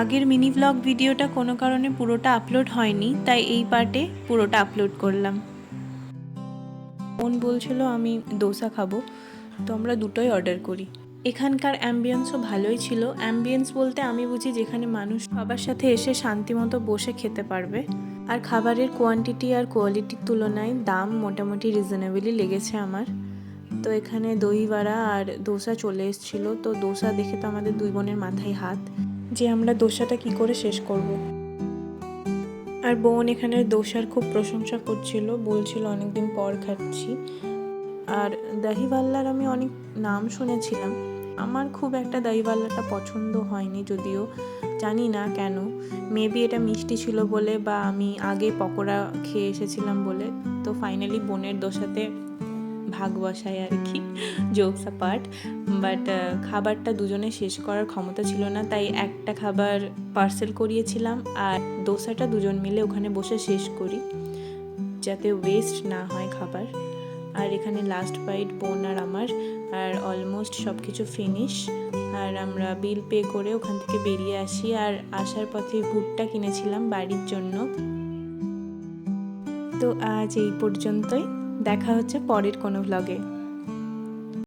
আগের mini blog ভিডিওটা কোনো কারণে পুরোটা আপলোড হয়নি, তাই এই পার্টে পুরোটা আপলোড করলাম। বোন বলছিল, আমি দোসা খাব, তো আমরা দুটোই অর্ডার করি। এখানকার অ্যাম্বিয়েন্সও ভালোই ছিল। অ্যাম্বিয়েন্স বলতে আমি বুঝি যেখানে মানুষ সবার সাথে এসে শান্তিমতো বসে খেতে পারবে। আর খাবারের কোয়ান্টিটি আর কোয়ালিটির তুলনায় দাম মোটামুটি রিজনেবলই লেগেছে আমার। তো এখানে দই বড়া আর দোসা চলে এসেছিল। তো দোসা দেখে তো আমাদের দুই বোনের মাথায় হাত। যে আমরা দোসাটা কি করে শেষ করব। আর বোন এখানে দোসার খুব প্রশংসা করছিল, বলছিল, অনেকদিন পর খাচ্ছি। আর দহিবাল্লার আমি অনেক নাম শুনেছিলাম। আমার খুব একটা দহিবাল্লাটা পছন্দ হয়নি, যদিও জানি না কেন। মেবি এটা মিষ্টি ছিল বলে বা আমি আগে পকোড়া খেয়ে এসেছিলাম বলে। তো ফাইনালি বোনের দোসাতে ভাগ বসায় আর কি জোকস পার্ট বাট খাবারটা দুজনে শেষ করার ক্ষমতা ছিল না, তাই একটা খাবার পার্সেল করিয়েছিলাম আর দোসাটা দুজন মিলে ওখানে বসে শেষ করি, যাতে ওয়েস্ট না হয় খাবার। আর এখানে লাস্ট বাইট বোন আর আমার, আর অলমোস্ট সব কিছু ফিনিশ আর আমরা বিল পে করে ওখান থেকে বেরিয়ে আসি, আর আসার পথে ভুট্টা কিনেছিলাম বাড়ির জন্য। তো আজ এই পর্যন্তই। দেখা হচ্ছে পরের কোনো ভ্লগে